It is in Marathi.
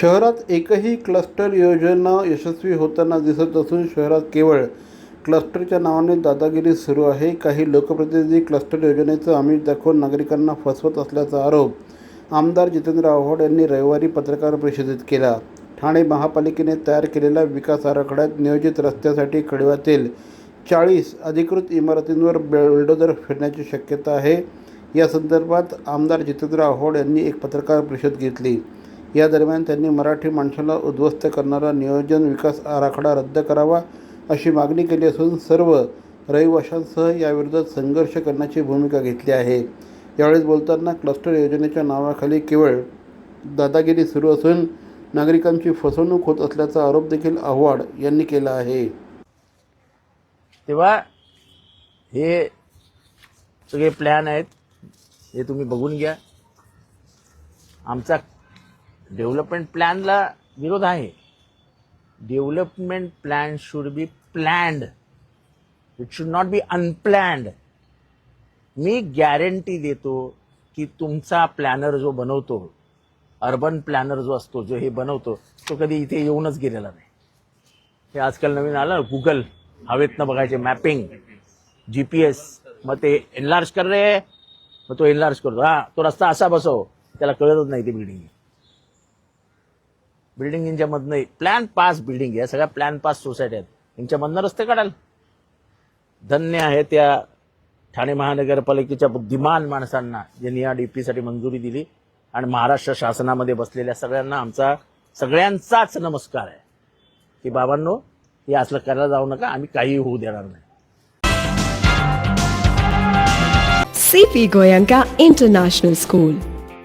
शहरात एकही क्लस्टर योजना यशस्वी होताना दिसत असून शहरात केवळ क्लस्टरच्या नावाने दादागिरी सुरू आहे. काही लोकप्रतिनिधी क्लस्टर योजनेचं आमिष दाखवून नागरिकांना फसवत असल्याचा आरोप आमदार जितेंद्र आव्हाड यांनी रविवारी पत्रकार परिषदेत केला. ठाणे महापालिकेने तयार केलेल्या विकास आराखड्यात नियोजित रस्त्यासाठी कडव्यातील चाळीस अधिकृत इमारतींवर बुलडोजर फिरण्याची शक्यता आहे. या संदर्भात आमदार जितेंद्र आव्हाड यांनी एक पत्रकार परिषद घेतली. या दरम्यान त्यांनी मराठी माणसाला उद्ध्वस्त करणारा नियोजन विकास आराखडा रद्द करावा अशी मागणी केली असून सर्व रहिवाशांसह याविरोधात संघर्ष करण्याची भूमिका घेतली आहे. यावेळेस बोलताना क्लस्टर योजनेच्या नावाखाली केवळ दादागिरी सुरू असून नागरिकांची फसवणूक होत असल्याचा आरोप देखील आव्हाड यांनी केला आहे. तेव्हा हे सगळे प्लॅन आहेत हे तुम्ही बघून घ्या. आमचा डेव्हलपमेंट प्लॅनला विरोध आहे. Development plan should be planned. It should not be unplanned me guarantee देतो की तुमचा प्लॅनर जो बनवतो अर्बन प्लॅनर जो असतो जो हे बनवतो तो कधी इथे येऊनच गेलेला नाही. हे आजकाल नवीन आलं गुगल हवेतनं बघायचे मॅपिंग जी पी एस मग ते एनलार्ज कर रे. मग तो एनलार्ज करतो. हा तो रस्ता असा बसव त्याला कळतच नाही ते बिल्डिंग बिल्डिंग यांच्यामधनं प्लॅन पास बिल्डिंग आहे. सगळ्या प्लॅन पास सोसायटी आहेत. यांच्यामधनं रस्ते काढाल. धन्य आहे त्या ठाणे महानगरपालिकेच्या बुद्धिमान माणसांना ज्यांनी या डीपीसाठी मंजुरी दिली आणि महाराष्ट्र शासनामध्ये बसलेल्या सगळ्यांना आमचा सगळ्यांचाच नमस्कार आहे. की बाबांनो हे असलं करायला जाऊ नका आम्ही काही होऊ देणार नाही. CP Goenka international school